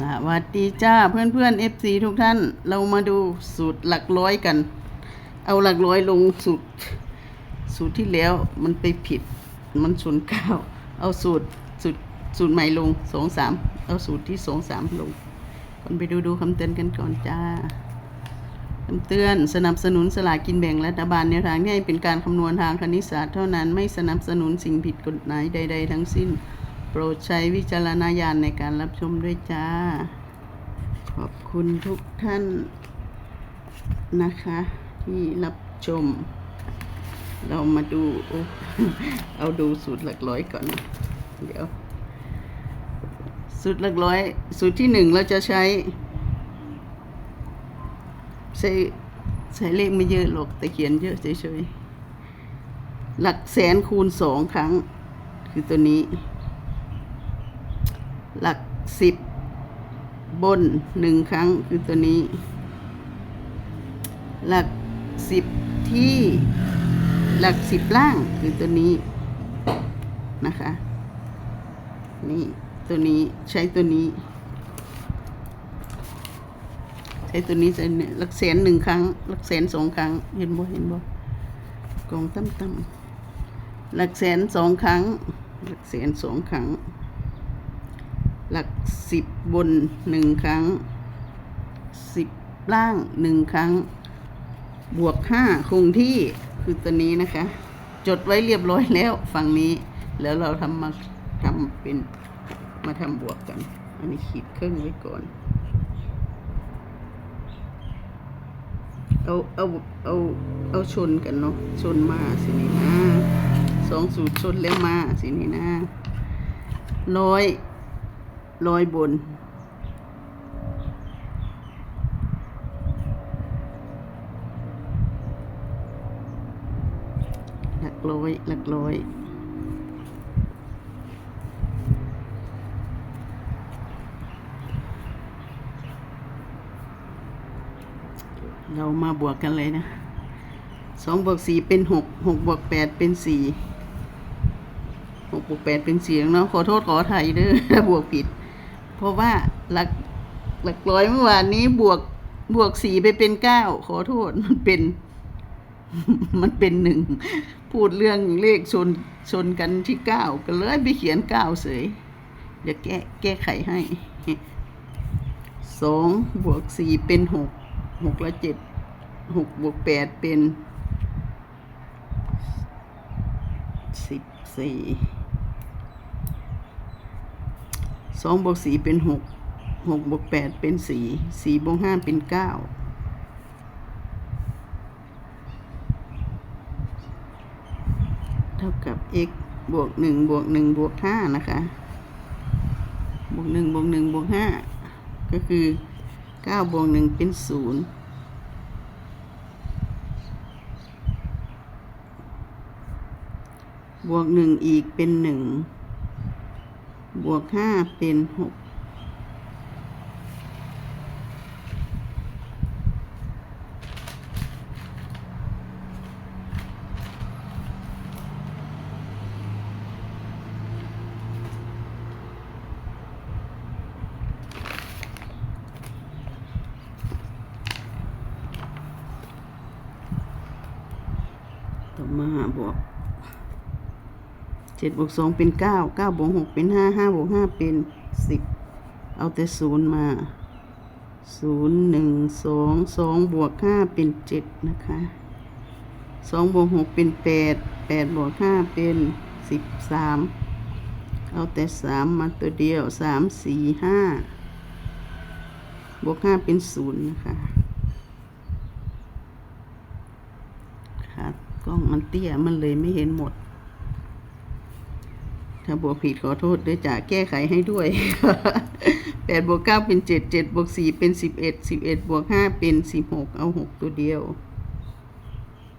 สวัสดีจ้าเพื่อนเพื่อนเอฟซีทุกท่านเรามาดูสูตรหลักร้อยกัน เอาหลักร้อยลงสูตร สูตรที่แล้วมันไปผิด มันศูนย์เก้าเอาสูตรสูตรสูตรใหม่ลงสองสามเอาสูตรที่สองสามลงคนไปดูดูคำเตือนกันก่อนจ้าคำเตือนสนับสนุนสลากกินแบ่งรัฐบาลในวทางที่ให้เป็นการคำนวณทางคณิตศาสตร์เท่านั้นไม่สนับสนุนสิ่งผิดกฎหมายใด ๆ ทั้งสิ้น ปรดใช้วิจารณญาณในการรับชมด้วยจ้า ขอบคุณทุกท่านนะคะ ที่รับชม เรามาดูอเอาดูสูตรหลักร้อยก่อน เดี๋ยว สูตรหลักร้อย สูตรที่หนึ่งเราจะใช้ใช้ใช้เลขไม่เยอะหรอกแต่เขียนเยอะเฉยๆหลักแสนคูณสองครั้ง คือตัวนี้ หลักสิบบนหนึ่งครั้งคือตัวนี้ หลักสิบที่หลักสิบล่างคือตัวนี้นะคะ นี่ตัวนี้ใช้ตัวนี้ ใช้ตัวนี้ใช้เนี่ยหลักแสนหนึ่งครั้ง หลักแสนสองครั้ง เห็นบ่เห็นบ่กองตั้มตั้มหลักแสนสองครั้ง หลักแสนสองครั้ง หลักสิบบนหนึ่งครั้งสิบล่างหนึ่งครั้ง บวกห้าคงที่คือตัวนี้นะคะ จดไว้เรียบร้อยแล้วฝั่งนี้ แล้วเราทำมาทำเป็นมาทำบวกกัน อันนี้ขีดเครื่องไว้ก่อน เอาเอาเอาเอาชนกันเนาะชนมาสินี่นะสองสูตรชนแล้วมาสินี่นะร้อย ร้อยบน หลักร้อย หลักร้อยเรามาบวกกันเลยนะสองบวกสี่เป็นหกหกบวกแปดเป็นสี่หกบวกแปดเป็นสี่เนาะขอโทษขอไทยเด้อถ้าบวกผิด ราะว่าหลักหลักร้อยเมื่อวานนี้บวกบวกสี่ไปเป็นเก้าขอโทษมันเป็น มันเป็นหนึ่งพูดเรื่องเลขชนชนกันที่เก้าก็เลยไปเขียนเก้าเสยเดี๋ยวแก้แก้ไขให้สองบวกสี่เป็นหกหกละเจ็ดหกบวกแปดเป็นสิบสี่ สองบวกสี่เป็นหกหกบวกแปดเป็นสี่สี่บวกห้าเป็นเก้าเท่ากับ x บวกหนึ่งบวกหนึ่งบวกห้านะคะบวกหนึ่งบวกหนึ่งบวกห้าก็คือเก้าบวกหนึ่งเป็นศูนย์บวกหนึ่งอีกเป็นหนึ่ง บวกห้าเป็นหกต่อมาบวก เจ็ดบวกสองเป็นเก้าเก้าบวกหกเป็นห้าห้าบวกห้าเป็นสิบเอาแต่ศูนย์มาศูนย์หนึ่งสองสองบวกห้าเป็นเจ็ดนะคะสองบวกหกเป็นแปดแปดบวกห้าเป็นสิบสามเอาแต่สามมาตัวเดียวสามสี่ห้าบวกห้าเป็นศูนย์นะคะค่ะกล้องมันเตี้ยมันเลยไม่เห็นหมด ถ้าบวกผิดขอโทษด้วยจ้ะแก้ไขให้ด้วยแปดบวกเก้าเป็นเจ็ดเจ็ดบวกสี่เป็นสิบเอ็ดสิบเอ็ดบวกห้าเป็นสิบหกเอาหกตัวเดียว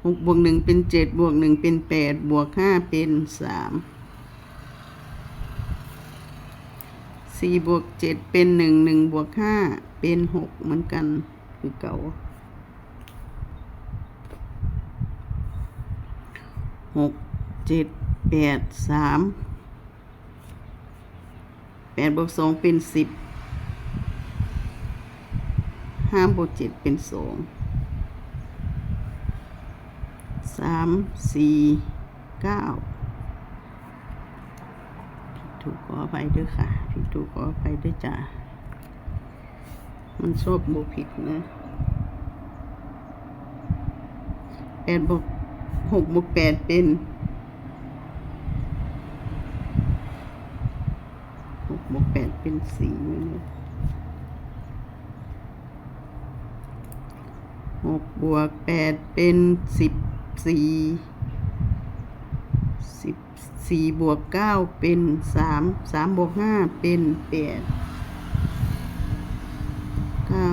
หกบวกหนึ่งเป็นเจ็ดบวกหนึ่งเป็นแปดบวกห้าเป็นสามสี่บวกเจ็ดเป็นหนึ่งหนึ่งบวกห้าเป็นหกเหมือนกันคือเก่าหกเจ็ดแปดสาม แปดบวกสองเป็นสิบห้าบวกเจ็ดเป็นสองสามสี่เก้าผิดถูกขออภัยด้วยค่ะผิดถูกขออภัยด้วยจ้ามันชอบบวกผิดนะแปดบวกหกบวกแปดเป็นหกบวกแปด เป็นสี่ไม่รู้หกบวกแปดเป็นสิบสี่สิบสี่บวกเก้าเป็นสามสามบวกห้าเป็นแปดเก้า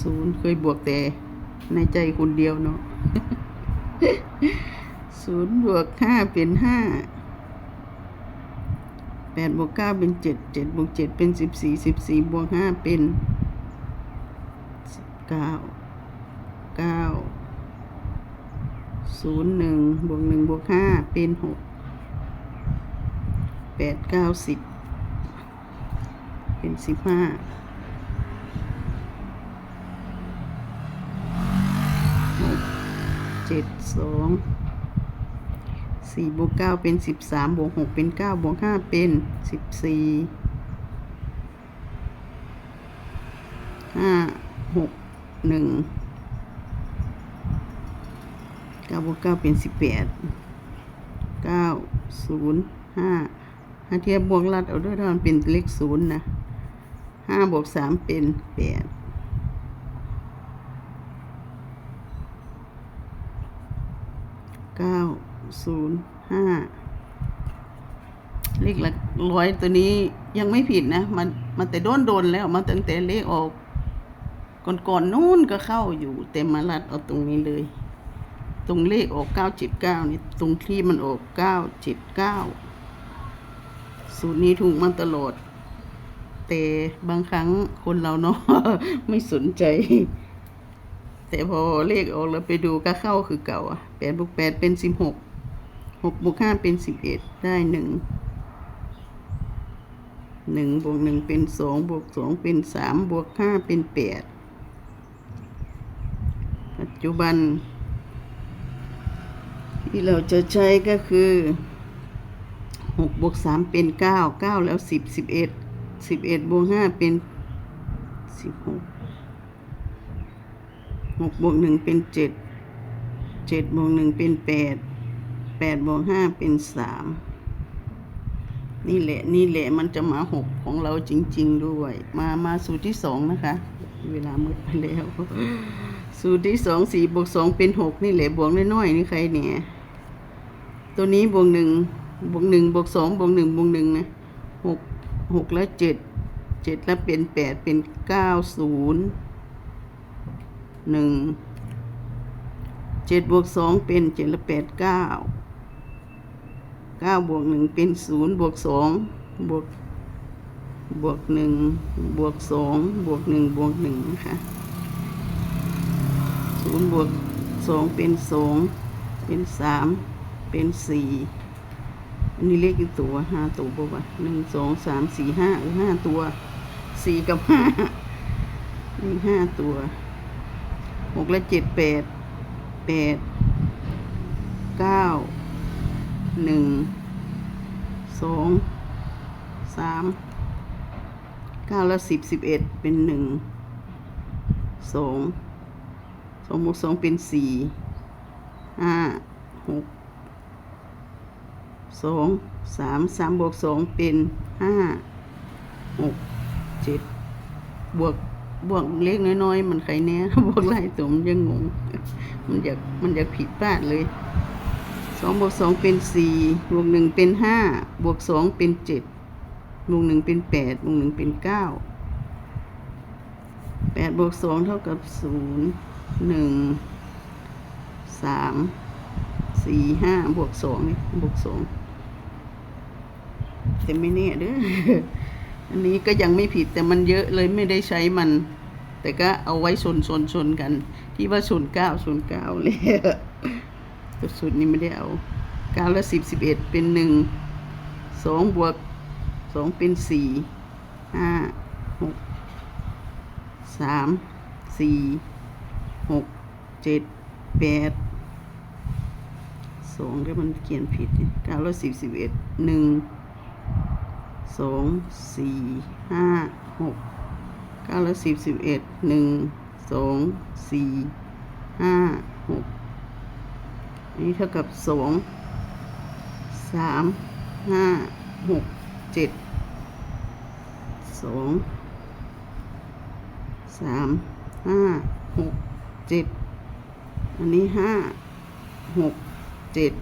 ศูนย์เคยบวกแต่ในใจคนเดียวเนาะศูนย์บวกห้าเป็นห้า แปดบวกเก้าเป็นเจ็ดเจ็ดบวกเจ็ดเป็นสิบสี่สิบสี่บวกห้าเป็นสิบเก้าเก้าศูนย์หนึ่งบวกหนึ่งบวกห้าเป็นหกแปดเก้าสิบเป็นสิบห้าหกเจ็ดสอง สี่บวกเก้าเป็นสิบสามบวกหกเป็นเก้าบวกห้าเป็นสิบสี่ห้าหกหนึ่งเก้าบวกเก้าเป็นสิบแปดเก้าศูนย์ห้าหาเทียบบวกลัดเอาด้วยถ้ามันเป็นเลขศูนย์นะห้าบวกสามเป็นแปด เก้า ศูนย์ห้าเลขหลักร้อยตัวนี้ยังไม่ผิดนะ มันมันแต่โดนโดนแล้วมาตั้งแต่เลขออกก่อนๆนู้นก็เข้าอยู่ แต่มาลัดเอาตรงนี้เลย ตรงเลขออกเก้าเจ็ดเก้านี่ตรงที่มันออกเก้าเจ็ดเก้าสูตรนี้ถูกมาตลอด แต่บางครั้งคนเราเนาะไม่สนใจ แต่พอเลขออกแล้วไปดูก็เข้าคือเก่าอะแปดบวกแปดเป็นสิบหก หกบวกห้าเป็นสิบเอ็ดได้หนึ่งหนึ่งบวกหนึ่งเป็นสองบวกสองเป็นสามบวกห้าเป็นแปดปัจจุบัน ที่เราจะใช้ก็คือหกบวกสามเป็นเก้าเก้าแล้วสิบสิบเอ็ดสิบเอ็ดบวกห้าเป็นสิบหกหกบวกหนึ่งเป็นเจ็ดเจ็ดบวกหนึ่งเป็นแปด แปดบวกห้าเป็นสามนี่แหละนี่แหละมันจะมาหกของเราจริง ๆ ด้วย มามาสูตรที่สองนะคะ เวลามืดไปแล้ว สูตรที่สองสี่บวกสองเป็นหกนี่แหละบวกน้อยๆนี่ใครเนี่ย ตัวนี้บวกหนึ่งบวกหนึ่งบวกสองบวกหนึ่งบวกหนึ่งนะหกหกแล้วเจ็ดเจ็ดแล้วเป็นแปดเป็นเก้าศูนย์หนึ่งเจ็ดบวกสองเป็นเจ็ดแล้วแปดเก้า เก้าบวกหนึ่งเป็นศูนย์บวกสองบวกบวกหนึ่งบวกสองบวกหนึ่งบวกหนึ่งนะคะศูนย์บวกสองเป็นสองเป็นสามเป็นสี่อันนี้เลขกี่ตัวห้าตัวปะวะหนึ่งสองสามสี่ห้าห้าตัวสี่กับห้านี่ห้าตัวหกและเจ็ดแปดแปดเก้า หนึ่งสองสามเก้าแล้วสิบสิบเอ็ดเป็นหนึ่งสองสองบวกสองเป็นสี่ห้าหกสองสามสามบวกสองเป็นห้าหกเจ็ดบวกบวกเล็กน้อยๆ มันใครเนี้ยบวกหลายตัวมันยังงง มันอยากมันอยากผิดพลาดเลย สองบวกสองเป็นสี่บวกหนึ่งเป็นห้าบวกสองเป็นเจ็ดบวกหนึ่งเป็นแปดบวกหนึ่งเป็นเก้าแปดบวกสองเท่ากับศูนย์หนึ่งสามสี่ห้าบวกสองนี่บวกสองแต่ไม่แน่เด้ออันนี้ก็ยังไม่ผิดแต่มันเยอะเลยไม่ได้ใช้มัน แต่ก็เอาไว้ชนชนชนกัน ที่ว่าศูนเก้าศูนเก้าเลย แต่สูตรนี้ไม่ได้เอาเก้าและสิบสิบเอ็ดเป็นหนึ่งสองบวกสองเป็นสี่ห้าหกสามสี่หกเจ็ดแปดสองแล้วมันเขียนผิดเก้าร้อยสิบสิบเอ็ดหนึ่งสองสี่ห้าหกเก้าร้อยสิบสิบเอ็ดหนึ่งสองสี่ห้าหก นี้เท่ากับสองสามห้าหกเจ็ดสองสามห้าหกเจ็ดอันนี้ห้าหกเจ็ด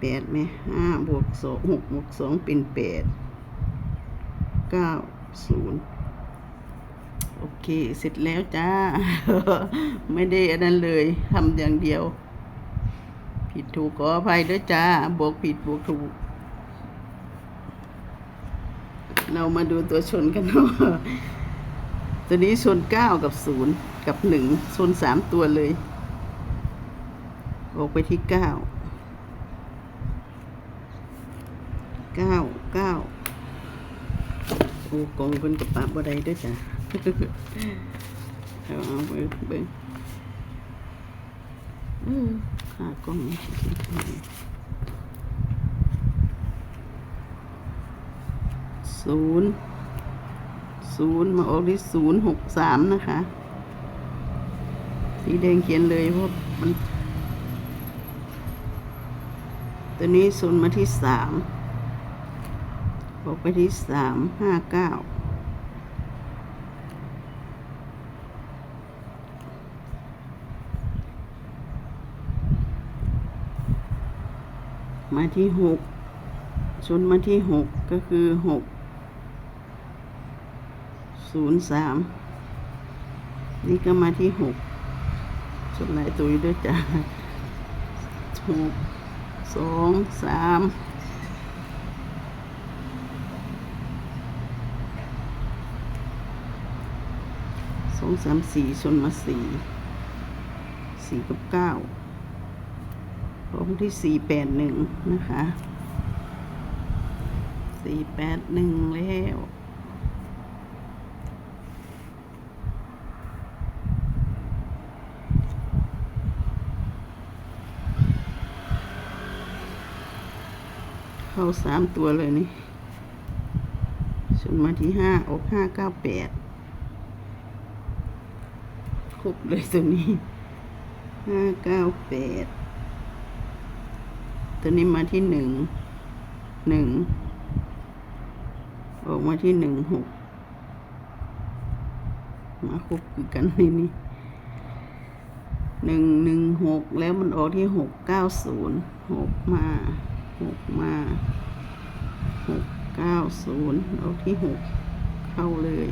แปดไหมห้าบวกสองหกบวกสองเป็นแปดเก้าศูนย์โอเค เสร็จแล้วจ้า ไม่ได้อันนั้นเลยทำอย่างเดียว ผิดถูกขออภัยด้วยจ้า บวกผิดบวกถูก เรามาดูตัวชนกันเนาะตัวนี้ชนเก้ากับศูนย์กับหนึ่งชนสามตัวเลยออกไปที่เก้าเก้าเก้าโอ้กองเป็นกับปะบ่ได้ด้วยจ้ะเอาเอาเบิ่งเบิ่งเออ ขากล้องนี่สิทำไมศูนย์ศูนย์มาออกที่ศูนย์หกสามนะคะ สีแดงเขียนเลยเพราะมัน ตัวนี้ศูนย์มาที่สามออกไปที่สามห้าเก้า มาที่หกชนมาที่หกก็คือหกศูนย์สามนี่ก็มาที่หกส่วนหลายตัวอยู่ด้วยจ้ะหกสองสามสองสามสี่ชนมาสี่สี่กับเก้า พร้อมที่สี่แปดหนึ่งนะคะสี่แปดหนึ่งแล้วเข้าสามตัวเลยนี่ส่วนมาที่ห้าอกห้าเก้าแปดครบเลยตัวนี้ห้าเก้าแปด ตัวนี้มาที่หนึ่งหนึ่งออกมาที่หนึ่งหกมาคบกันนี่นี่หนึ่งหนึ่งหกแล้วมันออกที่หกเก้าศูนย์หกมาหกมาหกเก้าศูนย์เอาที่หกเข้าเลย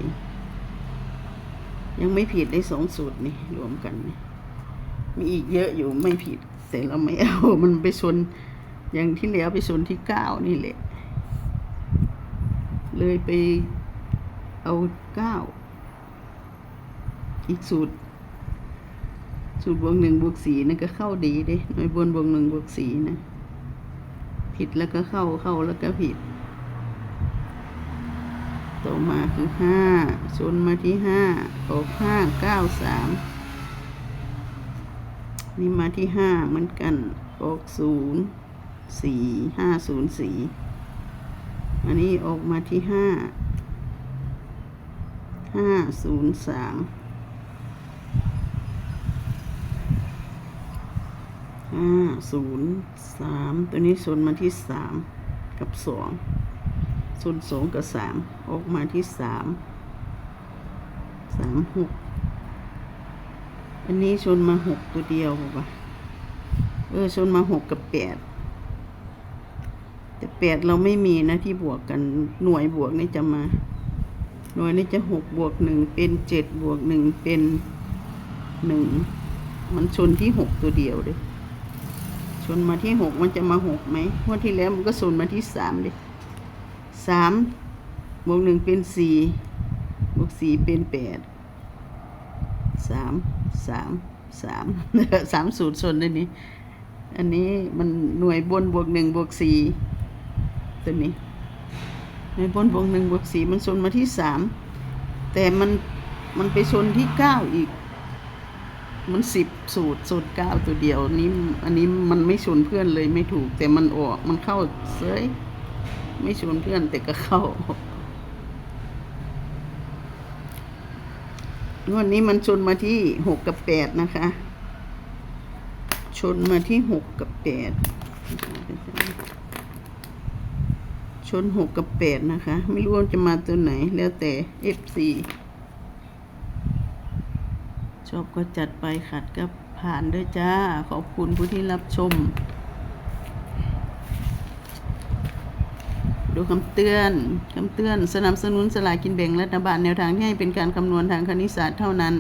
ยังไม่ผิดได้สองสูตรนี่รวมกันนี่มีอีกเยอะอยู่ไม่ผิดแต่เราไม่เอามันไปชน อย่างที่แล้วไปชนที่เก้านี่แหละ เลยไปเอาเก้าอีกสูตร สูตรบวกหนึ่งบวกสี่นั่นก็เข้าดีเด้หน่วยบนบวกหนึ่งบวกสี่นะผิดแล้วก็เข้าเข้าแล้วก็ผิด ต่อมาคือห้าชนมาที่ห้าออกห้าเก้าสามนี่มาที่ห้าเหมือนกันออกศูนย์ สี่ห้าศูนย์สี่อันนี้ออกมาที่ห้าห้าศูนย์สามห้าศูนย์สามตัวนี้ชนมาที่สามกับสองชนสองกับสามออกมาที่สามสามหกอันนี้ชนมาหกตัวเดียวบอกว่าเออชนมาหกกับแปด ปดเราไม่มีนะที่บวกกันหน่วยบวกนี่จะมา หน่วยนี่จะหกบวกหนึ่งเป็นเจ็ดบวกหนึ่งเป็นหนึ่งมันชนที่หกตัวเดียวเลยชนมาที่หกมันจะมาหกไหมงวดที่แล้วมันก็ชนมาที่สามเลยสามบวกหนึ่งเป็นสี่บวกสี่เป็นแปดสามสามสามสามสูตรชนเลยนี่อันนี้มันหน่วยบนบวกหนึ่งบวกสี่ ตัวนี้หน่วยบนบวกหนึ่งบวกสี่มันชนมาที่สามแต่มันมันไปชนที่เก้าอีก มันสิบสูตรสูตรเก้าตัวเดียวนี้ อันนี้มันไม่ชนเพื่อนเลยไม่ถูก แต่มันออกมันเข้าเสยไม่ชนเพื่อนแต่ก็เข้างวดนี้มันชนมาที่หกกับแปดนะคะ ชนมาที่หกกับแปด นหกกับแปดนะคะ ไม่รู้ว่าจะมาตัวไหนแล้วแต่เอฟซีชอบก็จัดไปขัดก็ผ่านด้วยจ้า ขอบคุณผู้ที่รับชม ดูคำเตือนคำเตือนสนับสนุนสลากินแบ่งรัฐบาลแนวทางที่ให้เป็นการคำนวณทางคณิตศาสตร์เท่านั้น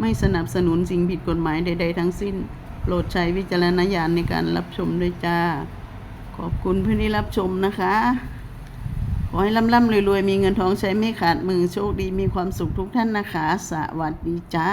ไม่สนับสนุนสิ่งผิดกฎหมายใด ๆ ทั้งสิ้น โปรดใช้วิจารณญาณในการรับชมด้วยจ้าขอบคุณผู้ที่รับชมนะคะ ขอให้ร่ำๆรวยๆ มีเงินทองใช้ไม่ขาดมือโชคดีมีความสุขทุกท่านนะคะ สวัสดีจ้า